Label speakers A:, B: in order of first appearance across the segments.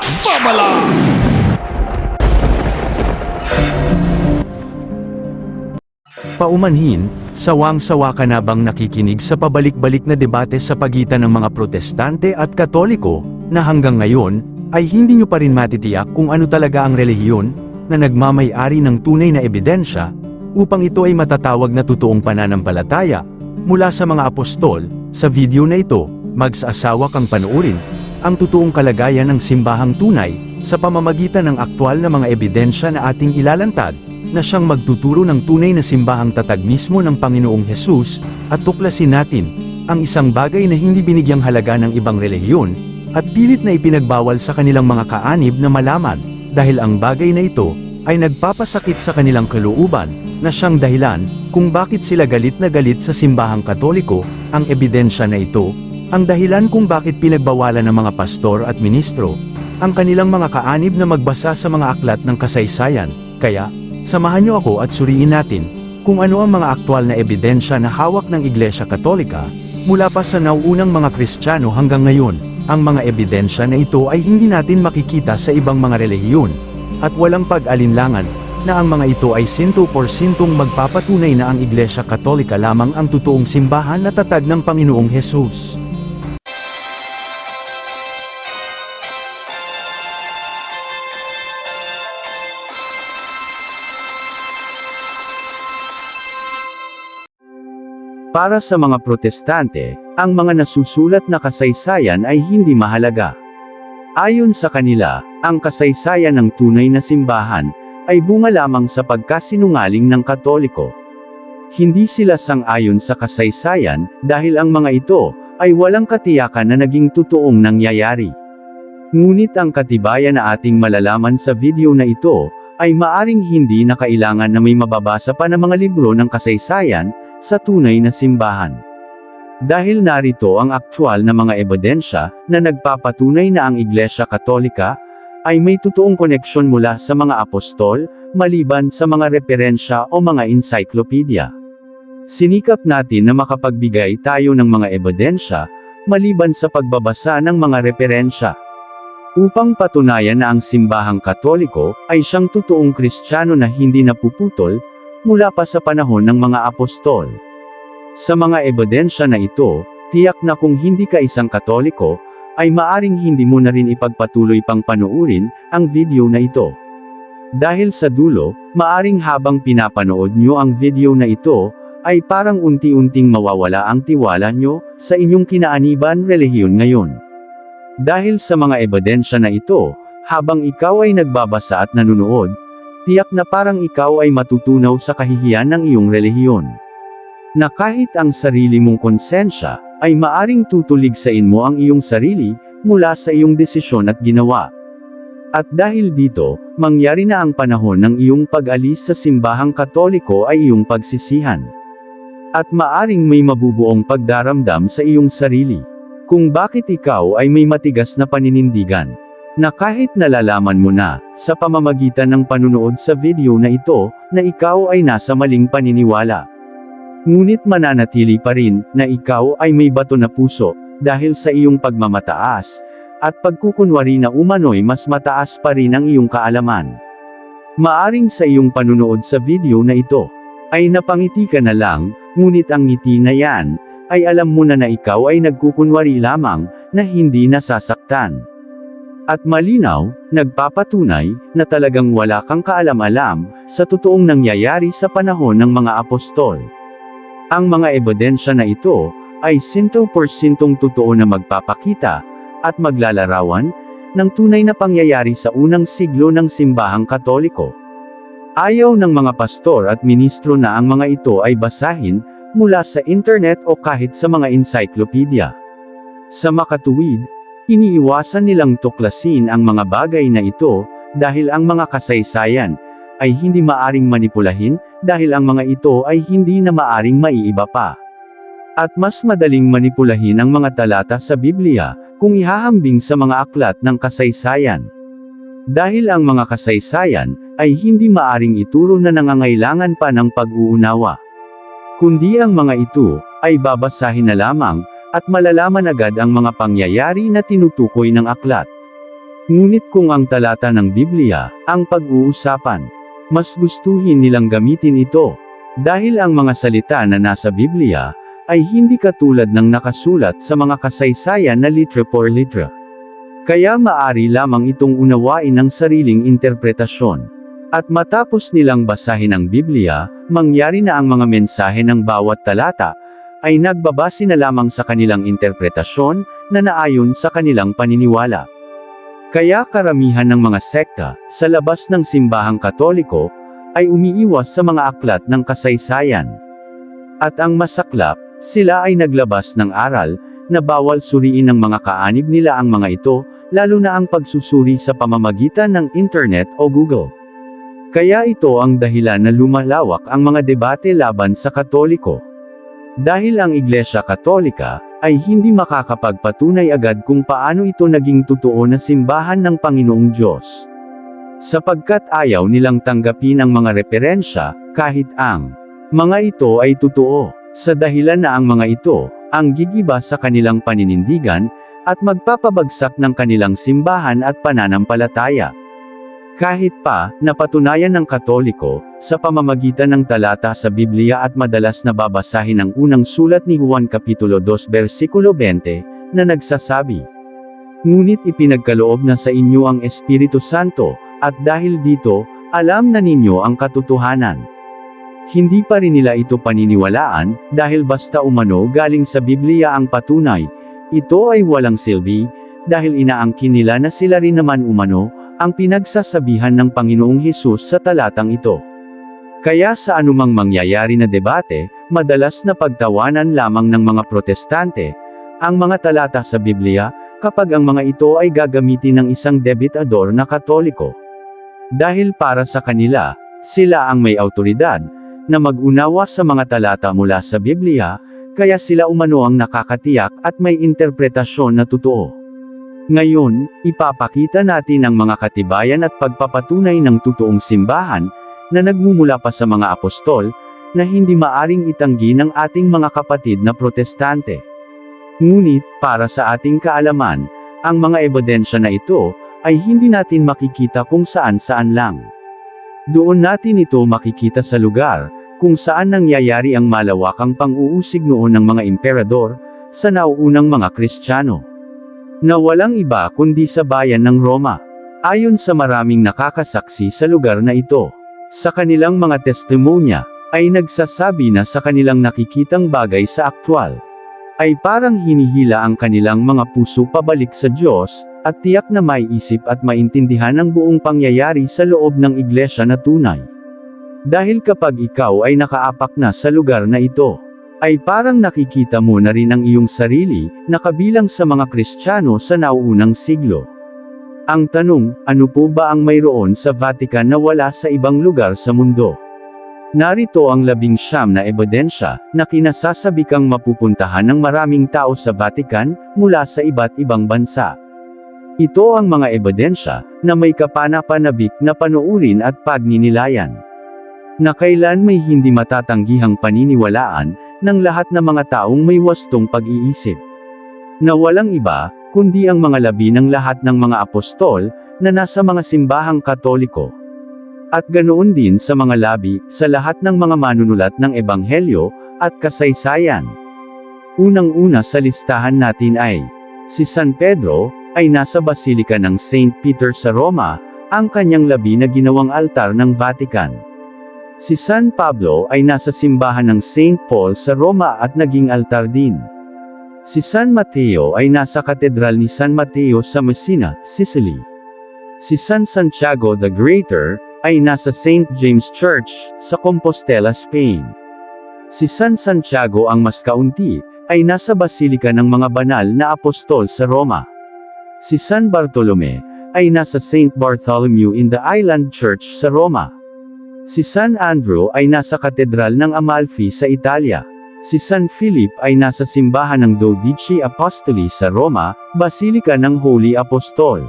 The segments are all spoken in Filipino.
A: at babala!
B: Paumanhin, sawang-sawa ka na bang nakikinig sa pabalik-balik na debate sa pagitan ng mga protestante at katoliko, na hanggang ngayon, ay hindi nyo pa rin matitiyak kung ano talaga ang relihiyon, na nagmamay-ari ng tunay na ebidensya, upang ito ay matatawag na totoong pananampalataya, mula sa mga apostol, sa video na ito, magsasawa kang panuurin, ang totoong kalagayan ng simbahang tunay, sa pamamagitan ng aktwal na mga ebidensya na ating ilalantad, na siyang magtuturo ng tunay na simbahang tatag mismo ng Panginoong Hesus, at tuklasin natin, ang isang bagay na hindi binigyang halaga ng ibang relihiyon, at pilit na ipinagbawal sa kanilang mga kaanib na malaman, dahil ang bagay na ito, ay nagpapasakit sa kanilang kalooban, na siyang dahilan, kung bakit sila galit na galit sa simbahang katoliko, ang ebidensya na ito, ang dahilan kung bakit pinagbawalan ng mga pastor at ministro, ang kanilang mga kaanib na magbasa sa mga aklat ng kasaysayan, kaya, Samahan niyo ako at suriin natin kung ano ang mga aktwal na ebidensya na hawak ng Iglesia Katolika mula pa sa nauunang mga Kristiyano hanggang ngayon. Ang mga ebidensya na ito ay hindi natin makikita sa ibang mga relihiyon at walang pag-alinlangan na ang mga ito ay 100% magpapatunay na ang Iglesia Katolika lamang ang totoong simbahan na tatag ng Panginoong Hesus. Para sa mga protestante, ang mga nasusulat na kasaysayan ay hindi mahalaga. Ayon sa kanila, ang kasaysayan ng tunay na simbahan ay bunga lamang sa pagkasinungaling ng katoliko. Hindi sila sang-ayon sa kasaysayan dahil ang mga ito ay walang katiyakan na naging totoong nangyayari. Ngunit ang katibayan na ating malalaman sa video na ito ay maaring hindi na kailangan na may mababasa pa na mga libro ng kasaysayan sa tunay na simbahan. Dahil narito ang aktwal na mga ebidensya na nagpapatunay na ang Iglesia Katolika ay may totoong koneksyon mula sa mga apostol, maliban sa mga referensya o mga encyclopedia. Sinikap natin na makapagbigay tayo ng mga ebidensya, maliban sa pagbabasa ng mga referensya. Upang patunayan na ang simbahang katoliko ay siyang totoong kristyano na hindi napuputol, mula pa sa panahon ng mga apostol. Sa mga ebidensya na ito, tiyak na kung hindi ka isang katoliko, ay maaring hindi mo na rin ipagpatuloy pang panuurin ang video na ito. Dahil sa dulo, maaring habang pinapanood nyo ang video na ito, ay parang unti-unting mawawala ang tiwala nyo sa inyong kinaaniban relihiyon ngayon. Dahil sa mga ebidensya na ito, habang ikaw ay nagbabasa at nanunood, tiyak na parang ikaw ay matutunaw sa kahihiyan ng iyong relihiyon. Na kahit ang sarili mong konsensya, ay maaring tutuligsain mo ang iyong sarili, mula sa iyong desisyon at ginawa. At dahil dito, mangyari na ang panahon ng iyong pag-alis sa simbahang katoliko ay iyong pagsisihan. At maaring may mabubuong pagdaramdam sa iyong sarili. Kung bakit ikaw ay may matigas na paninindigan. Na kahit nalalaman mo na, sa pamamagitan ng panunood sa video na ito, na ikaw ay nasa maling paniniwala. Ngunit mananatili pa rin, na ikaw ay may bato na puso, dahil sa iyong pagmamataas, at pagkukunwari na umano'y mas mataas pa rin ang iyong kaalaman. Maaring sa iyong panunood sa video na ito, ay napangiti ka na lang, ngunit ang ngiti na yan, ay alam mo na na ikaw ay nagkukunwari lamang, na hindi nasasaktan. At malinaw, nagpapatunay, na talagang wala kang kaalam-alam, sa totoong nangyayari sa panahon ng mga apostol. Ang mga ebidensya na ito, ay 100% totoo na magpapakita, at maglalarawan, ng tunay na pangyayari sa unang siglo ng simbahang katoliko. Ayaw ng mga pastor at ministro na ang mga ito ay basahin, mula sa internet o kahit sa mga encyclopedia. Sa makatuwid, iniiwasan nilang tuklasin ang mga bagay na ito, dahil ang mga kasaysayan, ay hindi maaring manipulahin, dahil ang mga ito ay hindi na maaring maiiba pa. At mas madaling manipulahin ang mga talata sa Biblia, kung ihahambing sa mga aklat ng kasaysayan. Dahil ang mga kasaysayan, ay hindi maaring ituro na nangangailangan pa ng pag-uunawa. Kundi ang mga ito, ay babasahin na lamang, at malalaman agad ang mga pangyayari na tinutukoy ng aklat. Ngunit kung ang talata ng Biblia, ang pag-uusapan, mas gustuhin nilang gamitin ito. Dahil ang mga salita na nasa Biblia, ay hindi katulad ng nakasulat sa mga kasaysayan na litre por litre. Kaya maari lamang itong unawain ng sariling interpretasyon. At matapos nilang basahin ang Biblia, mangyari na ang mga mensahe ng bawat talata, ay nagbabase na lamang sa kanilang interpretasyon, na naayon sa kanilang paniniwala. Kaya karamihan ng mga sekta, sa labas ng simbahang katoliko, ay umiiwas sa mga aklat ng kasaysayan. At ang masaklap, sila ay naglabas ng aral, na bawal suriin ng mga kaanib nila ang mga ito, lalo na ang pagsusuri sa pamamagitan ng internet o Google. Kaya ito ang dahilan na lumalawak ang mga debate laban sa katoliko. Dahil ang Iglesia Katolika, ay hindi makakapagpatunay agad kung paano ito naging totoo na simbahan ng Panginoong Diyos. Sapagkat ayaw nilang tanggapin ang mga referensya, kahit ang mga ito ay totoo, sa dahilan na ang mga ito, ang gigiba sa kanilang paninindigan, at magpapabagsak ng kanilang simbahan at pananampalataya. Kahit pa, napatunayan ng Katoliko, sa pamamagitan ng talata sa Biblia at madalas na babasahin ang unang sulat ni Juan Kapitulo 2 versikulo 20, na nagsasabi, Ngunit ipinagkaloob na sa inyo ang Espiritu Santo, at dahil dito, alam na ninyo ang katotohanan. Hindi pa rin nila ito paniniwalaan, dahil basta umano galing sa Biblia ang patunay, ito ay walang silbi, dahil inaangkin nila na sila rin naman umano, ang pinagsasabihan ng Panginoong Hesus sa talatang ito. Kaya sa anumang mangyayari na debate, madalas na pagtawanan lamang ng mga protestante, ang mga talata sa Biblia, kapag ang mga ito ay gagamitin ng isang debitador na katoliko. Dahil para sa kanila, sila ang may autoridad, na mag-unawa sa mga talata mula sa Biblia, kaya sila umano ang nakakatiyak at may interpretasyon na totoo. Ngayon, ipapakita natin ang mga katibayan at pagpapatunay ng totoong simbahan, na nagmumula pa sa mga apostol, na hindi maaring itanggi ng ating mga kapatid na protestante. Ngunit, para sa ating kaalaman, ang mga ebidensya na ito, ay hindi natin makikita kung saan-saan lang. Doon natin ito makikita sa lugar, kung saan nangyayari ang malawakang pang-uusig noon ng mga emperador, sa nauunang mga Kristiyano na walang iba kundi sa bayan ng Roma. Ayon sa maraming nakakasaksi sa lugar na ito, sa kanilang mga testimonya, ay nagsasabi na sa kanilang nakikitang bagay sa aktwal, ay parang hinihila ang kanilang mga puso pabalik sa Diyos, at tiyak na may isip at maintindihan ang buong pangyayari sa loob ng iglesia na tunay. Dahil kapag ikaw ay nakaapak na sa lugar na ito, ay parang nakikita mo na rin ang iyong sarili, na kabilang sa mga Kristiyano sa nauunang siglo. Ang tanong, ano po ba ang mayroon sa Vatican na wala sa ibang lugar sa mundo? Narito ang labing siyam na ebidensya, na kinasasabi kang mapupuntahan ng maraming tao sa Vatican, mula sa iba't ibang bansa. Ito ang mga ebidensya, na may kapanapanabik na panuurin at pagninilayan. Na kailan may hindi matatanggihang paniniwalaan, ng lahat ng mga taong may wastong pag-iisip. Na walang iba, kundi ang mga labi ng lahat ng mga apostol, na nasa mga simbahang katoliko. At ganoon din sa mga labi, sa lahat ng mga manunulat ng ebanghelyo, at kasaysayan. Unang-una sa listahan natin ay, si San Pedro, ay nasa Basilika ng St. Peter sa Roma, ang kanyang labi na ginawang altar ng Vatican. Si San Pablo ay nasa simbahan ng St. Paul sa Roma at naging altar din. Si San Mateo ay nasa katedral ni San Mateo sa Messina, Sicily. Si San Santiago the Greater ay nasa St. James Church sa Compostela, Spain. Si San Santiago ang mas kaunti ay nasa Basilika ng mga banal na apostol sa Roma. Si San Bartolome ay nasa St. Bartholomew in the Island Church sa Roma. Si San Andrew ay nasa katedral ng Amalfi sa Italia. Si San Philip ay nasa simbahan ng Dodici Apostoli sa Roma, Basilika ng Holy Apostol.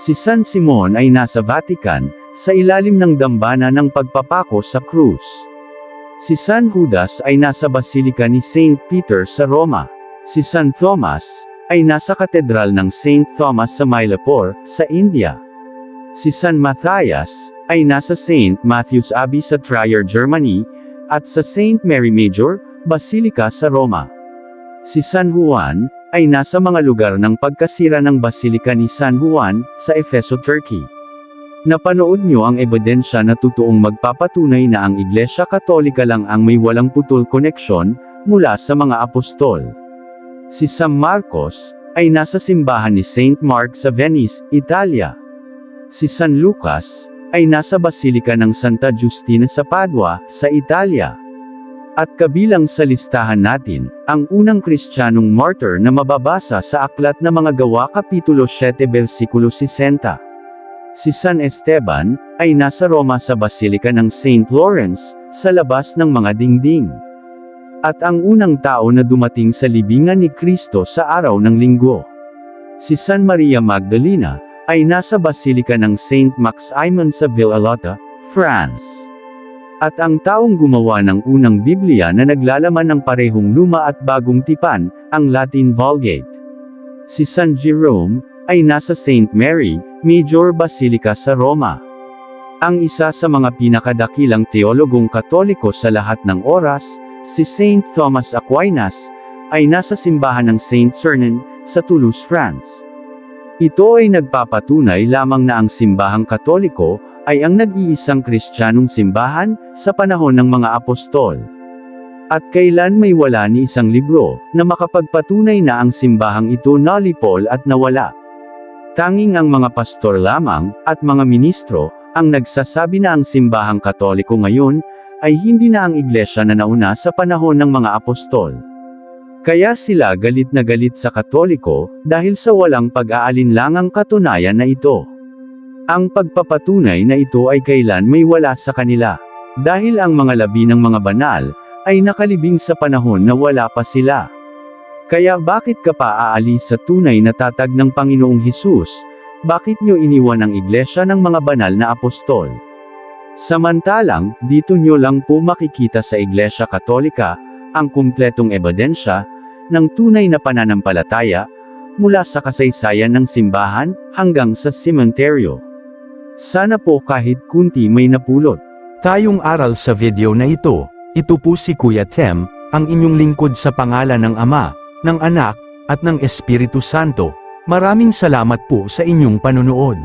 B: Si San Simon ay nasa Vatican, sa ilalim ng dambana ng pagpapako sa krus. Si San Judas ay nasa Basilika ni St. Peter sa Roma. Si San Thomas, ay nasa katedral ng St. Thomas sa Mylapore, sa India. Si San Matthias, ay nasa St. Matthew's Abbey sa Trier, Germany, at sa St. Mary Major, Basilica sa Roma. Si San Juan, ay nasa mga lugar ng pagkasira ng Basilika ni San Juan, sa Efeso, Turkey. Napanood nyo ang ebidensya na totoong magpapatunay na ang Iglesia Katolika lang ang may walang putol koneksyon, mula sa mga apostol. Si San Marcos, ay nasa simbahan ni Saint Mark sa Venice, Italia. Si San Lucas, ay nasa Basilika ng Santa Giustina sa Padua, sa Italia. At kabilang sa listahan natin, ang unang kristyanong martyr na mababasa sa Aklat na Mga Gawa Kapitulo 7 Versikulo 60. Si San Esteban, ay nasa Roma sa Basilika ng St. Lawrence, sa labas ng mga dingding. At ang unang tao na dumating sa libingan ni Kristo sa araw ng linggo. Si San Maria Magdalena, ay nasa Basilika ng St. Max Aymon sa Villalotta, France. At ang taong gumawa ng unang Biblia na naglalaman ng parehong luma at bagong tipan, ang Latin Vulgate. Si San Jerome, ay nasa St. Mary, Major Basilica sa Roma. Ang isa sa mga pinakadakilang teologong katoliko sa lahat ng oras, si St. Thomas Aquinas, ay nasa simbahan ng St. Cernin, sa Toulouse, France. Ito ay nagpapatunay lamang na ang simbahang katoliko, ay ang nag-iisang kristyanong simbahan, sa panahon ng mga apostol. At kailan may wala ni isang libro, na makapagpatunay na ang simbahang ito nalipol at nawala. Tanging ang mga pastor lamang, at mga ministro, ang nagsasabi na ang simbahang katoliko ngayon, ay hindi na ang iglesia na nauna sa panahon ng mga apostol. Kaya sila galit na galit sa katoliko, dahil sa walang pag-aalinlangang katunayan na ito. Ang pagpapatunay na ito ay kailan may wala sa kanila. Dahil ang mga labi ng mga banal, ay nakalibing sa panahon na wala pa sila. Kaya bakit ka pa aalis sa tunay na tatag ng Panginoong Hesus? Bakit nyo iniwan ang iglesia ng mga banal na apostol? Samantalang, dito nyo lang po makikita sa Iglesia Katolika, ang kumpletong ebidensya, ng tunay na pananampalataya, mula sa kasaysayan ng simbahan, hanggang sa sementeryo. Sana po kahit kunti may napulot.
A: Tayong aral sa video na ito, ito po si Kuya Tem, ang inyong lingkod sa pangalan ng Ama, ng Anak, at ng Espiritu Santo. Maraming salamat po sa inyong panunood.